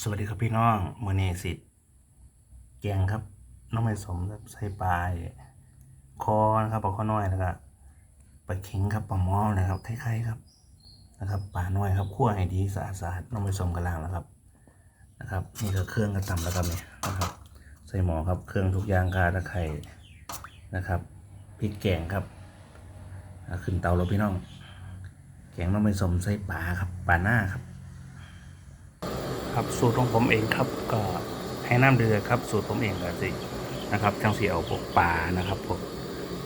สวัสดีครับพี่น้องมือเนสิตแกงครับ น้องไม่สมครับใส่ปลายคอนะครับปลาข้อน้อยแล้วก็ปลาเข็งครับปลาหม้อนะครับไข่ๆครับนะครับปลาน้อยครับคั่วให้ดีสะอาดสะอาดน้องไม่สมกระลางแล้วครับนะครับนี่ก็เครื่องกระตำแล้วครับนี่ยนะครับ ใส่หมอครับเครื่องทุกอย่างกาตะไคร่นะครับพริกแกงครับขึ้นเตาแล้วพี่น้อง แกงน้องไม่สมใส่ปลาครับปลาหน้าครับ ครับสูตรของผมเองครับก็ให้น้ำเดือดครับ สูตรผมเองก็สินะครับจังสีเอาพวกปลานะครับพวก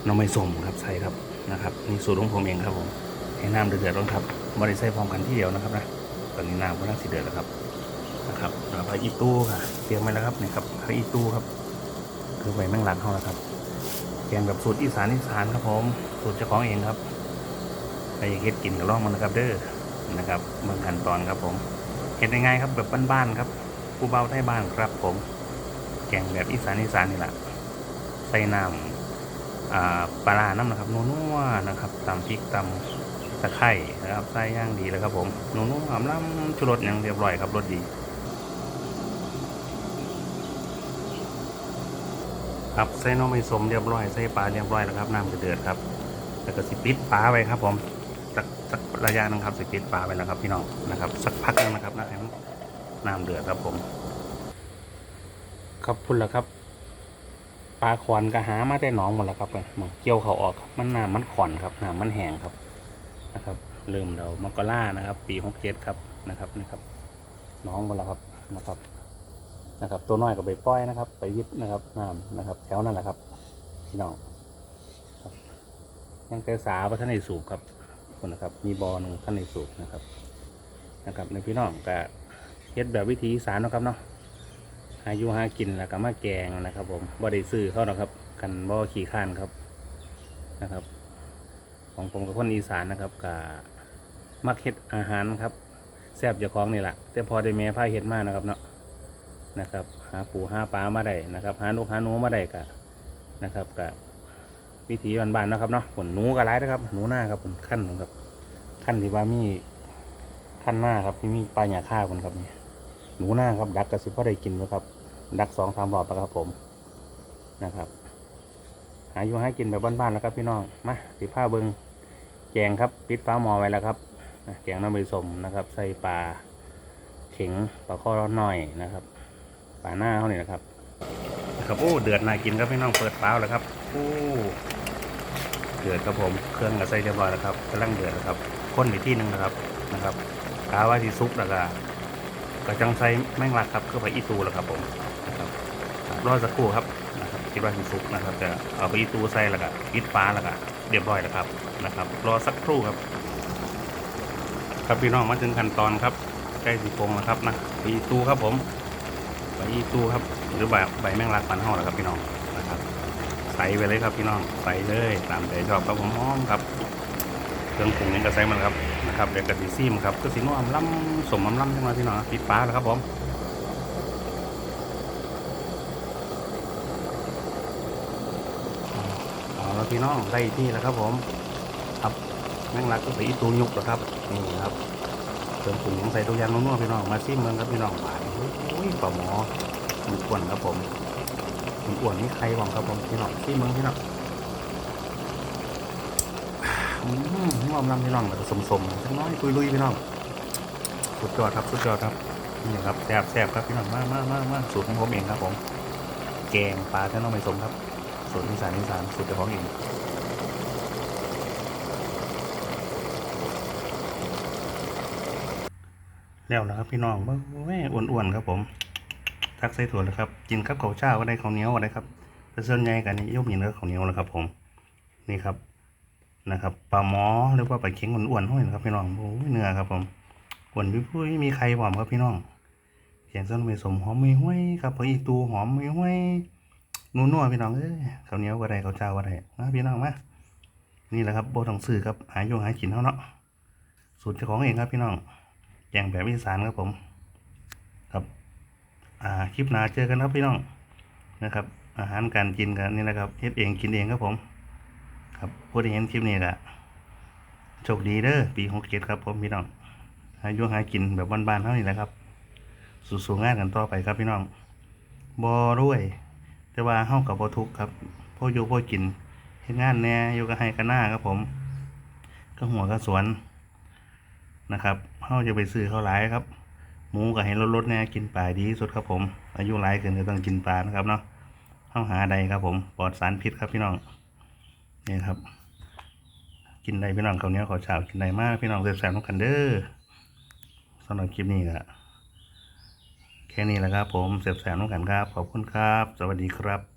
น้องไม่สมครับใส่ครับนะครับนี่สูตรของผมเองครับผมให้น้ำเดือดร้อนครับบริใส่พร้อมกันที่เดียวนะครับนะตอนนี้น้ำก็น่าสิเดือดแล้วครับนะครับแล้วผักอีตู้ค่ะเตรียมไว้แล้วครับนี่ครับผักอีตู้ครับคือใบแมงลักเขาแล้วครับแกงแบบสูตรอีสานอีสานครับผมสูตรเจ้าของเองครับใครอยากเฮ็ดกินก็ลองมันนะครับ เด้อนะครับเมืองขั้นตอนครับผม เห็นยังไงครับแบบบ้านๆครับผู้เบาไทยบ้านครับ ผม แกงแบบอีสานอีสานนี่แหละใส่น้ำปลาร้าน้ำนะครับนัวๆนะครับตำพริกตำตะไคร่นะครับใส่ย่างดีเลยครับ ผมนัวๆหอมล้ำชุรสอย่างเรียบร้อยครับรสดี ครับใส่น้องไม่สมเรียบร้อยใส่ปลาเรียบร้อยแล้วครับน้ำจะเดือดครับแล้วก็สิปิดปลาไว้ครับผม สักสักระยะนึงครับสกิดปลาไปแล้วครับพี่น้องนะครับ สักพักนึงนะครับนะให้มันน้ำเดือดครับผม ครับพุ่นล้วครับปลาขอนก็หามาได้หนองหมดแล้วครับมองเกี่ยวเขาออกมันน้ำมันขอนครับน้ำมันแห้งครับนะครับเริ่มเรามกรานะครับ ปีหกเจ็ดครับนะครับนะครับหน้องหมดแล้วครับนะครับนะครับ ตัวน้อยก็ไปปล่อยนะครับ ไปวิทย์นะครับน้ำนะครับ แถวนั่นแหละครับพี่น้องยังแต่สาพระท่านในสูบครับ คนนะครับ มีบอหนงท่านในสูบนะครับ นะครับในพี่น้องก็เฮ็ดแบบวิธีสานเนะครับเนาะหาอยู่หากินแล้วก็มาแกงนะครับ ผมบ่ได้ซื้อเขาหรอกครับ กันบ่ขี่ข้านครับนะครับ ของผมกับคนอีสานนะครับก็มักเฮ็ดอาหารครับแซ่บเจ้าของนี่แหละแต่พอได้แม่พาเฮ็ดมานะครับเนาะนะครับ หาปูหาปลามาได้นะครับ หาลูกหาหนูมาได้ก็นะครับก็ วิธีบ้านๆนะครับเนาะผลหนูก็ร้ายนะครับ หนูหน้าครับผมขั้นครับขั้นที่ว่ามีขั้นหน้าครับที่มีปลาหยาฆ่าคนครับนี่หนูหน้าครับดักกระสิบพ่อได้กินนะครับ ดักสองสามรอบแล้วครับผมนะครับหาอยู่ให้กินแบบบ้านๆแล้วครับพี่น้องมาสีผ้าเบิงแกงครับปิดฟ้ามอไว้แล้วครับแกงน้ำใบสมนะครับ ใส่ปลาเข็งปลาข้อร้อนหน่อยนะครับปลาหน้าเขาเนี่ยนะครับ ครับโอ้เดือดน่ากินครับพี่น้องเปิดเปล่าแล้วครับโอ้เดือดครับผมเครื่องก็ใส่เรียบร้อยแล้วครับกำลังเดือดแล้วครับข้นไปที่หนึ่งนะครับนะครับกาว่าที่ซุปแล้วก็ก็จังใส่แมงลักครับคือไปอีตูแล้วครับผมนะครับรอสักครู่ครับนะครับคิดว่าที่ซุปนะครับจะเอาไปอีตูใส่แล้วก็ปิดฟ้าแล้วก็เรียบร้อยแล้วครับนะครับ รอสักครู่ครับ ครับพี่น้องมาถึงขั้นตอนครับใกล้สีโปงแล้วครับนะอีตูครับผม ไปอีตูครับ หรือใบใบแมงลักปันห่อแล้วครับพี่น้องนะครับใส่ไปเลยครับพี่น้องใส่เลยตามใจชอบครับผมหอมครับเครื่องปรุงนี่ก็ใส่มันครับนะครับเดี๋ยวกะทิซีมครับก็สีนุ่มล้ำสมล้ำขึ้นมาพี่น้องปิดฟ้าแล้วครับผมเอาแล้วพี่น้องได้ที่แล้วครับผมครับแมงรักก็สีตูยุกแล้วครับนี่ครับ รื่องปรุงยังใส่ทุกอย่างนุ่มๆพี่น้องมาซิมเมืองครับพี่น้องหวานโอ้ยปลาหมอมันกวนครับผมผมอ้วนนี่ใครบ้างครับผมพี่น้องที่เมืองพี่น้องอืมหอมลำพี่น้องแบบสมๆจังน้อยตุยลุยพี่น้องสุดยอดครับสุดยอดครับนี่ครับแซ่บแซ่บครับพี่น้องมากมากมากมากสูตรของผมเองครับผม แกงปลาท่าน้องไม่สมครับสูตรนิสานนิสานสูตรเจ้าของเอง แล้วนะครับพี่น้องแม่อ้วนๆครับผมทักใส่ถั่วนะครับกินกับข้าวเจ้าก็ได้ข้าวเหนียวก็ได้ครับแต่ส่วนใหญ่กันนี่ยกยินกับข้าวเหนียวนะครับ ผมนี่ครับนะครับปลาหมอหรือว่าปลาเค็งอ้วนๆห้อยนะครับพี่น้องโอ้ยเนื้อครับผมอ้วนพุ่ยๆมีใครหอมครับพี่น้องเขียนส้นไม่สมหอมไม่ห้วยครับพออีตูหอมไม่ห้วยนัวๆพี่น้องเอ้ยข้าวเหนียวก็ได้ข้าวเจ้าก็ได้นะพี่น้องมานี่แหละครับโบทองซื้อครับหายโยงหากินเท่าเนาะสูตรเจ้าของเองครับพี่น้อง งแบบอีสานครับผม ครับ อ่าคลิปหน้าเจอกันครับพี่น้องนะครับ อาหารการกินกันนี่นะครับเฮ็ดเองกินเองครับผม ครับผู้ที่เห็นคลิปนี้ก็โชคดีเด้อปีหกเจ็ดครับผมพี่น้องอายุหากินแบบบ้านๆเท่านี้แหละครับ สู้ๆงานกันต่อไปครับพี่น้องบ่รวย แต่ว่าเฮากับบ่ทุกครับพ่ออยู่พ่อกินเฮ็ดงานแน่อยู่กับให้กับหน้าครับผม ก็หัวก็สวนนะครับ เฮาจะไปซื้อเขาหลายครับ หมูก็ให้ลดๆแหน่ยกินปลาดีสุดครับผม อายุหลายเกินก็ต้องกินปลานะครับเนาะเฮาหาใดครับผมปลอดสารพิษครับพี่น้องนี่ครับ กินได้พี่น้องเขาวเนี้ยขอเช้ากินได้มากพี่น้องเสแซ่บๆทุกกันเด้อสำหรับคลิปนี้ก็แค่นี้แหละครับผมแซ่บๆทุกกันครับขอบคุณครับ สวัสดีครับ